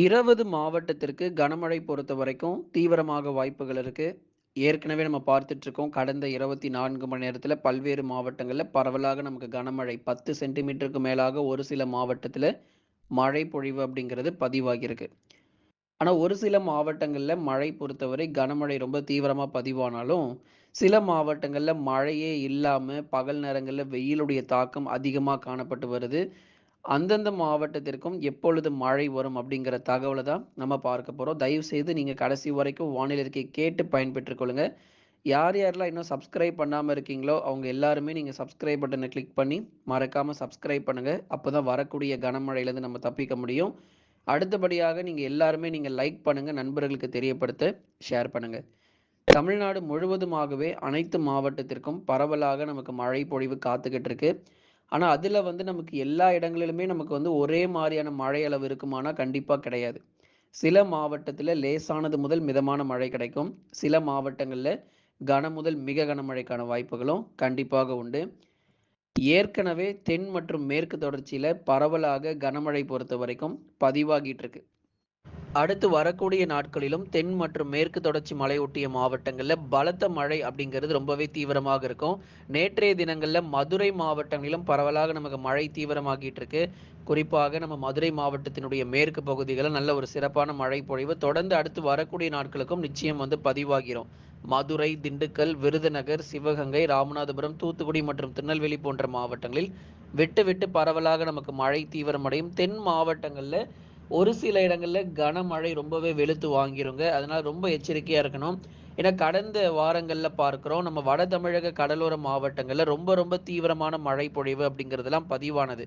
இருபது மாவட்டத்திற்கு கனமழை பொறுத்த வரைக்கும் தீவிரமாக வாய்ப்புகள் இருக்குது ஏற்கனவே நம்ம பார்த்துட்ருக்கோம் கடந்த இருபத்தி நான்கு மணி நேரத்தில் பல்வேறு மாவட்டங்களில் பரவலாக நமக்கு கனமழை 10 சென்டிமீட்டருக்கு மேலாக ஒரு சில மாவட்டத்தில் மழை பொழிவு அப்படிங்கிறது பதிவாகியிருக்கு. ஆனால் ஒரு சில மாவட்டங்களில் மழை பொறுத்தவரை கனமழை ரொம்ப தீவிரமாக பதிவானாலும், சில மாவட்டங்களில் மழையே இல்லாமல் பகல் நேரங்களில் வெயிலுடைய தாக்கம் அதிகமாக காணப்பட்டு வருது. அந்தந்த மாவட்டத்திற்கும் எப்பொழுது மழை வரும் அப்படிங்கிற தகவலை தான் நம்ம பார்க்க போகிறோம் தயவு செய்து நீங்கள் கடைசி வரைக்கும் வானிலை அறிக்கைய கேட்டு பயன்பெற்றுக் கொள்ளுங்க. யார் யாரெல்லாம் இன்னும் சப்ஸ்கிரைப் பண்ணாமல் இருக்கீங்களோ, அவங்க எல்லாருமே நீங்கள் சப்ஸ்கிரைப் பட்டனை கிளிக் பண்ணி மறக்காமல் சப்ஸ்கிரைப் அப்போ தான் வரக்கூடிய கனமழையிலேருந்து நம்ம தப்பிக்க முடியும். அடுத்தபடியாக நீங்கள் எல்லாருமே நீங்கள் லைக் பண்ணுங்கள் நண்பர்களுக்கு தெரியப்படுத்த ஷேர் பண்ணுங்கள் தமிழ்நாடு முழுவதுமாகவே அனைத்து மாவட்டத்திற்கும் பரவலாக நமக்கு மழை பொழிவு காத்துக்கிட்டு இருக்குது ஆனால் அதில் வந்து நமக்கு எல்லா இடங்களிலுமே நமக்கு வந்து ஒரே மாதிரியான மழை அளவு இருக்குமானா, கண்டிப்பாக கிடையாது. சில மாவட்டத்தில் லேசானது முதல் மிதமான மழை கிடைக்கும். சில மாவட்டங்களில் கன முதல் மிக கனமழைக்கான வாய்ப்புகளும் கண்டிப்பாக உண்டு. ஏற்கனவே தென் மற்றும் மேற்கு தொடர்ச்சியில் பரவலாக கனமழை பொறுத்தவரைக்கும் பதிவாகிட்டு இருக்கு. அடுத்து வரக்கூடிய நாட்களிலும் தென் மற்றும் மேற்கு தொடர்ச்சி மலையொட்டிய மாவட்டங்களில் பலத்த மழை அப்படிங்கிறது ரொம்பவே தீவிரமாக இருக்கும். நேற்றைய தினங்களில் மதுரை மாவட்டங்களிலும் பரவலாக நமக்கு மழை தீவிரமாகிட்டு இருக்கு. குறிப்பாக நம்ம மதுரை மாவட்டத்தினுடைய மேற்கு பகுதிகளில் நல்ல ஒரு சிறப்பான மழை பொழிவு தொடர்ந்து அடுத்து வரக்கூடிய நாட்களுக்கும் நிச்சயம் வந்து பதிவாகிறோம் மதுரை, திண்டுக்கல், விருதுநகர், சிவகங்கை, ராமநாதபுரம், தூத்துக்குடி மற்றும் திருநெல்வேலி போன்ற மாவட்டங்களில் விட்டு விட்டு பரவலாக நமக்கு மழை தீவிரமடையும். தென் மாவட்டங்களில் ஒரு சில இடங்களில் கனமழை ரொம்பவே வெளுத்து வாங்கிருங்க. அதனால ரொம்ப எச்சரிக்கையாக இருக்கணும். ஏன்னா, கடந்த வாரங்களில் பார்க்குறோம் நம்ம வட தமிழக கடலோர மாவட்டங்களில் ரொம்ப ரொம்ப தீவிரமான மழை பொழிவு அப்படிங்கிறதெல்லாம் பதிவானது.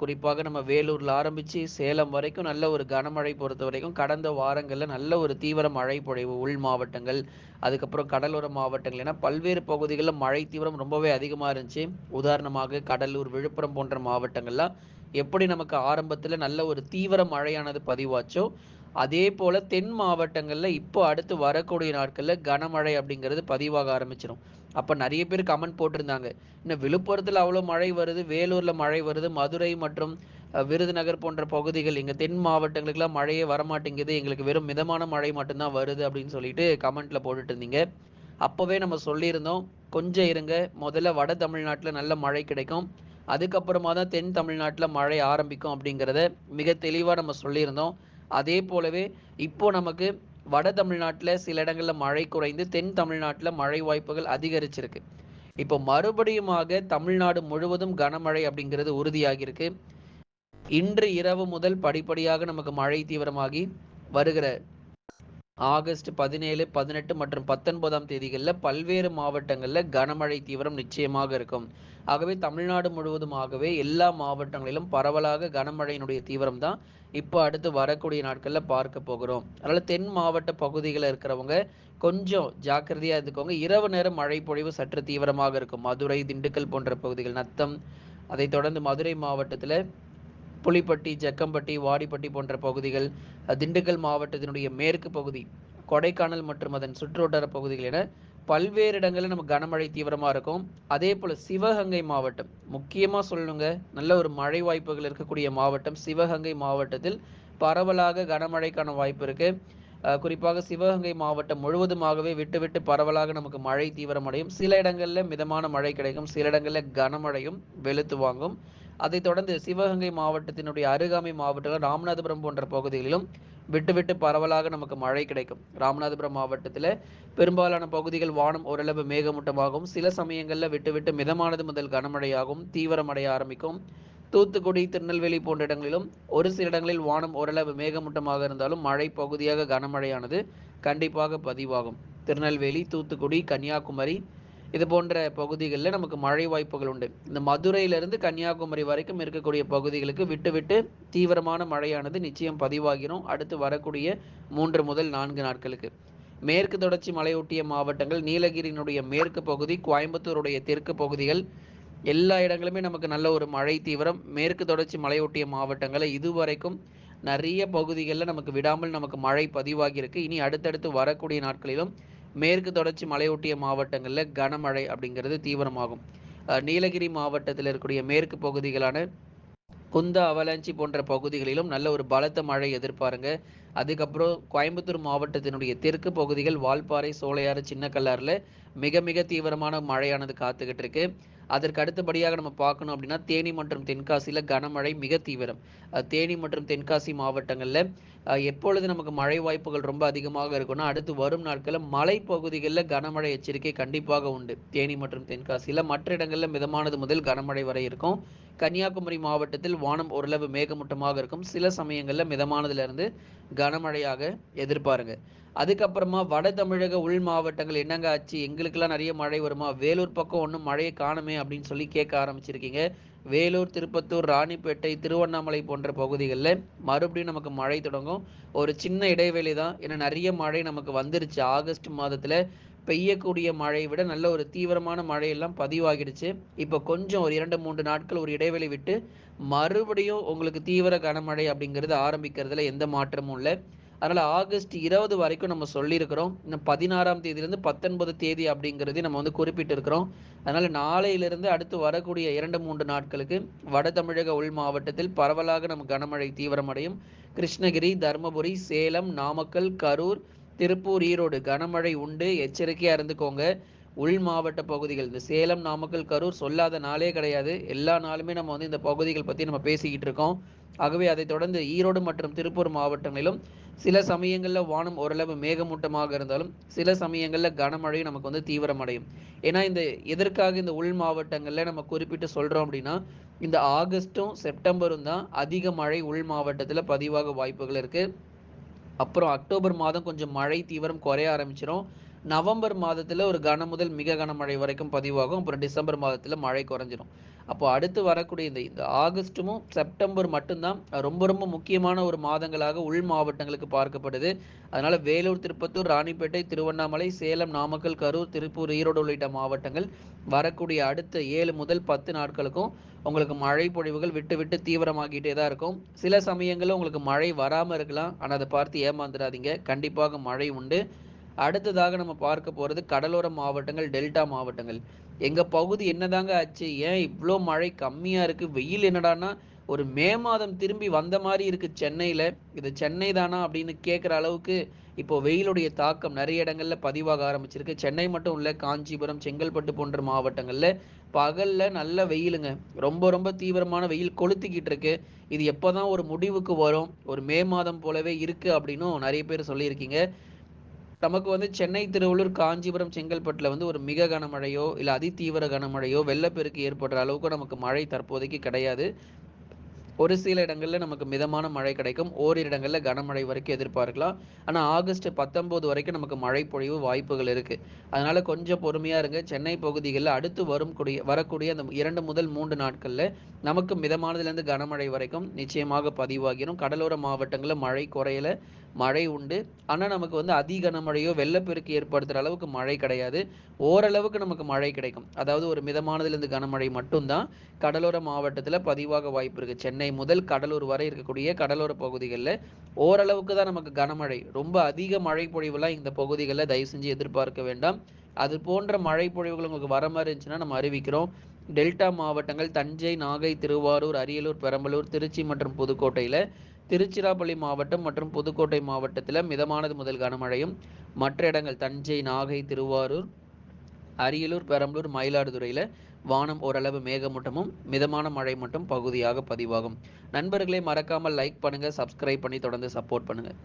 குறிப்பாக நம்ம வேலூரில் ஆரம்பித்து சேலம் வரைக்கும் நல்ல ஒரு கனமழை பொறுத்த வரைக்கும் கடந்த வாரங்களில் நல்ல ஒரு தீவிர மழை பொழிவு உள் மாவட்டங்கள், அதுக்கப்புறம் கடலோர மாவட்டங்கள் ஏன்னா பல்வேறு பகுதிகளில் மழை தீவிரம் ரொம்பவே அதிகமாக இருந்துச்சு. உதாரணமாக கடலூர், விழுப்புரம் போன்ற மாவட்டங்கள்லாம் எப்படி நமக்கு ஆரம்பத்தில் நல்ல ஒரு தீவிர மழையானது பதிவாச்சோ, அதே போல் தென் மாவட்டங்களில் இப்போ அடுத்து வரக்கூடிய நாட்களில் கனமழை அப்படிங்கிறது பதிவாக ஆரம்பிச்சிடும் அப்போ நிறைய பேர் கமெண்ட் போட்டிருந்தாங்க. இன்னும் விழுப்புரத்தில் அவ்வளோ மழை வருது, வேலூரில் மழை வருது, மதுரை மற்றும் விருதுநகர் போன்ற பகுதிகள் இங்கே தென் மாவட்டங்களுக்கெல்லாம் மழையே வரமாட்டேங்குது. எங்களுக்கு வெறும் மிதமான மழை மட்டும்தான் வருது அப்படின்னு சொல்லிட்டு கமெண்ட்டில் போட்டுட்டு இருந்தீங்க. அப்போவே நம்ம சொல்லியிருந்தோம். கொஞ்சம் இருங்க. முதல்ல வட தமிழ்நாட்டில் நல்ல மழை கிடைக்கும். அதுக்கப்புறமா தான் தென் தமிழ்நாட்டில் மழை ஆரம்பிக்கும் அப்படிங்கிறத மிக தெளிவாக நம்ம சொல்லியிருந்தோம். அதே போலவே இப்போ நமக்கு வட தமிழ்நாட்டில் சில இடங்களில் மழை குறைந்து, தென் தமிழ்நாட்டில் மழை வாய்ப்புகள் அதிகரிச்சிருக்கு. இப்போ மறுபடியுமாக தமிழ்நாடு முழுவதும் கனமழை அப்படிங்கிறது உறுதியாகியிருக்கு. இன்று இரவு முதல் படிப்படியாக நமக்கு மழை தீவிரமாகி வருகிற ஆகஸ்ட் 17, 18 மற்றும் பத்தொன்பதாம் தேதிகளில் பல்வேறு மாவட்டங்களில் கனமழை தீவிரம் நிச்சயமாக இருக்கும். ஆகவே தமிழ்நாடு முழுவதுமாகவே எல்லா மாவட்டங்களிலும் பரவலாக கனமழையினுடைய தீவிரம் தான் இப்போ அடுத்து வரக்கூடிய நாட்களில் பார்க்க போகிறோம். அதனால் தென் மாவட்ட பகுதிகளில் இருக்கிறவங்க கொஞ்சம் ஜாக்கிரதையாக இருந்துக்கோங்க. இரவு நேரம் மழை பொழிவு சற்று தீவிரமாக இருக்கும். மதுரை, திண்டுக்கல் போன்ற பகுதிகள், நத்தம், அதைத் தொடர்ந்து மதுரை மாவட்டத்தில் புலிப்பட்டி, ஜக்கம்பட்டி, வாடிப்பட்டி போன்ற பகுதிகள், திண்டுக்கல் மாவட்டத்தினுடைய மேற்கு பகுதி, கொடைக்கானல் மற்றும் அதன் சுற்றுவட்டார பகுதிகள் என பல்வேறு இடங்களில் நம்ம கனமழை தீவிரமாக இருக்கும். அதே போல் சிவகங்கை மாவட்டம் முக்கியமாக சொல்லணுங்க. நல்ல ஒரு மழை வாய்ப்புகள் இருக்கக்கூடிய மாவட்டம் சிவகங்கை மாவட்டத்தில் பரவலாக கனமழைக்கான வாய்ப்பு இருக்குது குறிப்பாக சிவகங்கை மாவட்டம் முழுவதுமாகவே விட்டு விட்டு பரவலாக நமக்கு மழை தீவிரமடையும். சில இடங்களில் மிதமான மழை கிடைக்கும். சில இடங்களில் கனமழையும் வெளுத்து வாங்கும். அதைத் தொடர்ந்து சிவகங்கை மாவட்டத்தினுடைய அருகாமை மாவட்டங்கள் ராமநாதபுரம் போன்ற பகுதிகளிலும் விட்டு விட்டு பரவலாக நமக்கு மழை கிடைக்கும். ராமநாதபுரம் மாவட்டத்தில் பெரும்பாலான பகுதிகள் வானம் ஓரளவு மேகமூட்டமாகவும், சில சமயங்களில் விட்டு விட்டு மிதமானது முதல் கனமழையாகவும் தீவிரமடைய ஆரம்பிக்கும். தூத்துக்குடி, திருநெல்வேலி போன்ற இடங்களிலும் ஒரு சில இடங்களில் வானம் ஓரளவு மேகமூட்டமாக இருந்தாலும் மழை பகுதியாக கனமழையானது கண்டிப்பாக பதிவாகும். திருநெல்வேலி, தூத்துக்குடி, கன்னியாகுமரி இது போன்ற பகுதிகளில் நமக்கு மழை வாய்ப்புகள் உண்டு. இந்த மதுரையிலிருந்து கன்னியாகுமரி வரைக்கும் இருக்கக்கூடிய பகுதிகளுக்கு விட்டு விட்டு தீவிரமான மழையானது நிச்சயம் பதிவாகிடும் அடுத்து வரக்கூடிய மூன்று முதல் நான்கு நாட்களுக்கு. மேற்கு தொடர்ச்சி மலையொட்டிய மாவட்டங்கள், நீலகிரியினுடைய மேற்கு பகுதி, கோயம்புத்தூருடைய தெற்கு பகுதிகள் எல்லா இடங்களுமே நமக்கு நல்ல ஒரு மழை தீவிரம். மேற்கு தொடர்ச்சி மலையொட்டிய மாவட்டங்கள்ல இதுவரைக்கும் நிறைய பகுதிகளில் நமக்கு விடாமல் நமக்கு மழை பதிவாகியிருக்கு. இனி அடுத்தடுத்து வரக்கூடிய நாட்களிலும் மேற்கு தொடர்ச்சி மலையொட்டிய மாவட்டங்கள்ல கனமழை அப்படிங்கிறது தீவிரமாகும். நீலகிரி மாவட்டத்தில் இருக்கக்கூடிய மேற்கு பகுதிகளான குந்தா அவலாஞ்சி போன்ற பகுதிகளிலும் நல்ல ஒரு பலத்த மழை எதிர்பாருங்க அதுக்கப்புறம் கோயம்புத்தூர் மாவட்டத்தினுடைய தெற்கு பகுதிகள் வால்பாறை சோலையாறு சின்னக்கல்லாறுல மிக மிக தீவிரமான மழையானது காத்துக்கிட்டு இருக்கு அதற்கு அடுத்தபடியாக நம்ம பார்க்கணும் அப்படின்னா தேனி மற்றும் தென்காசியில் கனமழை மிக தீவிரம். தேனி மற்றும் தென்காசி மாவட்டங்களில் எப்பொழுது நமக்கு மழை வாய்ப்புகள் ரொம்ப அதிகமாக இருக்கும்னா அடுத்து வரும் நாட்களில் மலை பகுதிகளில் கனமழை எச்சரிக்கை கண்டிப்பாக உண்டு. தேனி மற்றும் தென்காசியில் மற்ற இடங்களில் மிதமானது முதல் கனமழை வரை இருக்கும். கன்னியாகுமரி மாவட்டத்தில் வானம் ஓரளவு மேகமூட்டமாக இருக்கும். சில சமயங்களில் மிதமானதுலேருந்து கனமழையாக எதிர்பாருங்க. அதுக்கப்புறமா வட தமிழக உள் மாவட்டங்கள் என்னங்க ஆச்சு எங்களுக்கெல்லாம் நிறைய மழை வருமா? வேலூர் பக்கம் ஒன்றும் மழையை காணுமே அப்படின்னு சொல்லி கேட்க ஆரம்பிச்சிருக்கீங்க. வேலூர் திருப்பத்தூர் ராணிப்பேட்டை திருவண்ணாமலை போன்ற பகுதிகளில் மறுபடியும் நமக்கு மழை தொடங்கும். ஒரு சின்ன இடைவெளி தான். ஏன்னா நிறைய மழை நமக்கு வந்துருச்சு. ஆகஸ்ட் மாதத்தில் பெய்யக்கூடிய மழையை விட நல்ல ஒரு தீவிரமான மழையெல்லாம் பதிவாகிடுச்சு. இப்போ கொஞ்சம் ஒரு இரண்டு மூன்று நாட்கள் ஒரு இடைவெளி விட்டு மறுபடியும் உங்களுக்கு தீவிர கனமழை அப்படிங்கிறது ஆரம்பிக்கிறதுல எந்த மாற்றமும் இல்லை. அதனால் ஆகஸ்ட் இருபது வரைக்கும் நம்ம சொல்லியிருக்கிறோம். இன்னும் பதினாறாம் தேதியிலேருந்து பத்தொன்பது தேதி அப்படிங்கிறதையும் நம்ம வந்து குறிப்பிட்டிருக்கிறோம். அதனால் நாளையிலிருந்து அடுத்து வரக்கூடிய இரண்டு மூன்று நாட்களுக்கு வட தமிழக உள் மாவட்டத்தில் பரவலாக நம்ம கனமழை தீவிரமடையும். கிருஷ்ணகிரி தருமபுரி சேலம் நாமக்கல் கரூர் திருப்பூர் ஈரோடு கனமழை உண்டு. எச்சரிக்கையாக இருந்துக்கோங்க. உள் மாவட்ட பகுதிகள் இந்த சேலம் நாமக்கல் கரூர் சொல்லாத நாளே கிடையாது. எல்லா நாளுமே நம்ம வந்து இந்த பகுதிகள் பற்றி நம்ம பேசிக்கிட்டு இருக்கோம். ஆகவே அதைத் தொடர்ந்து ஈரோடு மற்றும் திருப்பூர் மாவட்டங்களிலும் சில சமயங்களில் வானம் ஓரளவு மேகமூட்டமாக இருந்தாலும் சில சமயங்களில் கனமழையும் நமக்கு வந்து தீவிரமடையும். ஏன்னா இந்த எதற்காக இந்த உள் மாவட்டங்களில் நம்ம குறிப்பிட்டு சொல்கிறோம் அப்படின்னா இந்த ஆகஸ்ட்டும் செப்டம்பரும் தான் அதிக மழை உள் மாவட்டத்தில் பதிவாக வாய்ப்புகள் இருக்குது அப்புறம் அக்டோபர் மாதம் கொஞ்சம் மழை தீவிரம் குறைய ஆரம்பிச்சிடும் நவம்பர் மாதத்தில் ஒரு கன முதல் மிக கனமழை வரைக்கும் பதிவாகும். அப்புறம் டிசம்பர் மாதத்தில் மழை குறைஞ்சிரும். அப்போ அடுத்து வரக்கூடிய இந்த இந்த ஆகஸ்ட்டும் செப்டம்பர் மட்டும்தான் ரொம்ப ரொம்ப முக்கியமான ஒரு மாதங்களாக உள் மாவட்டங்களுக்கு பார்க்கப்படுது. அதனால் வேலூர் திருப்பத்தூர் ராணிப்பேட்டை திருவண்ணாமலை சேலம் நாமக்கல் கரூர் திருப்பூர் ஈரோடு உள்ளிட்ட மாவட்டங்கள் வரக்கூடிய அடுத்த ஏழு முதல் பத்து நாட்களுக்கும் உங்களுக்கு மழை பொழிவுகள் விட்டு விட்டு தீவிரமாகிட்டே தான் இருக்கும். சில சமயங்களில் உங்களுக்கு மழை வராமல் இருக்கலாம். ஆனால் அதை பார்த்து ஏமாந்துடாதீங்க. கண்டிப்பாக மழை உண்டு. அடுத்ததாக நம்ம பார்க்க போகிறது கடலோர மாவட்டங்கள் டெல்டா மாவட்டங்கள். எங்கள் பகுதி என்னதாங்க ஆச்சு? ஏன் இவ்வளோ மழை கம்மியாக இருக்குது வெயில் என்னடான்னா ஒரு மே மாதம் திரும்பி வந்த மாதிரி இருக்குது சென்னையில். இது சென்னை தானா அப்படின்னு கேட்குற அளவுக்கு இப்போ வெயிலுடைய தாக்கம் நிறைய இடங்களில் பதிவாக ஆரம்பிச்சிருக்கு. சென்னை மட்டும் இல்லை காஞ்சிபுரம் செங்கல்பட்டு போன்ற மாவட்டங்களில் பகலில் நல்ல வெயிலுங்க. ரொம்ப ரொம்ப தீவிரமான வெயில் கொளுத்திக்கிட்டு இருக்கு. இது எப்போ தான் ஒரு முடிவுக்கு வரும்? ஒரு மே மாதம் போலவே இருக்குது அப்படின்னும் நிறைய பேர் சொல்லியிருக்கீங்க. நமக்கு வந்து சென்னை திருவள்ளூர் காஞ்சிபுரம் செங்கல்பட்டில் வந்து ஒரு மிக கனமழையோ இல்லை அதிதீவிர கனமழையோ வெள்ளப்பெருக்கு ஏற்படுற அளவுக்கு நமக்கு மழை தற்போதைக்கு கிடையாது. ஒரு சில இடங்களில் நமக்கு மிதமான மழை கிடைக்கும். ஓரிரு இடங்களில் கனமழை வரைக்கும் எதிர்பார்க்கலாம். ஆனால் ஆகஸ்ட் பத்தொம்போது வரைக்கும் நமக்கு மழை பொழிவு வாய்ப்புகள் இருக்குது அதனால் கொஞ்சம் பொறுமையாக இருங்க. சென்னை பகுதிகளில் அடுத்து வரும் கூடிய வரக்கூடிய அந்த இரண்டு முதல் மூன்று நாட்களில் நமக்கு மிதமானதுலேருந்து கனமழை வரைக்கும் நிச்சயமாக பதிவாகிடும் கடலோர மாவட்டங்களில் மழை குறையல. மழை உண்டு. ஆனால் நமக்கு வந்து அதி கனமழையோ வெள்ளப்பெருக்கு ஏற்படுத்துகிற அளவுக்கு மழை கிடையாது. ஓரளவுக்கு நமக்கு மழை கிடைக்கும். அதாவது ஒரு மிதமானதுலேருந்து கனமழை மட்டும்தான். கடலோர மாவட்டத்தில் பதிவாக வாய்ப்பு இருக்குது சென்னை முதல் கடலூர் வரை இருக்கக்கூடிய கடலோர பகுதிகளில் ஓரளவுக்கு தான் நமக்கு கனமழை. ரொம்ப அதிக மழை பொழிவுலாம் இந்த பகுதிகளில் தயவு செஞ்சு எதிர்பார்க்க வேண்டாம். அது போன்ற மழை பொழிவுகள் உங்களுக்கு வர மாதிரி இருந்துச்சுன்னா நம்ம அறிவிக்கிறோம். டெல்டா மாவட்டங்கள் தஞ்சை நாகை திருவாரூர் அரியலூர் பெரம்பலூர் திருச்சி மற்றும் புதுக்கோட்டையில் திருச்சிராப்பள்ளி மாவட்டம் மற்றும் புதுக்கோட்டை மாவட்டத்தில் மிதமானது முதல் கனமழையும். மற்ற இடங்கள் தஞ்சை நாகை திருவாரூர் அரியலூர் பெரம்பலூர் மயிலாடுதுறையில் வானம் ஓரளவு மேகமூட்டமும் மிதமான மழை மட்டும் பகுதியாக பதிவாகும். நண்பர்களே மறக்காமல் லைக் பண்ணுங்கள் சப்ஸ்கிரைப் பண்ணி தொடர்ந்து சப்போர்ட் பண்ணுங்கள்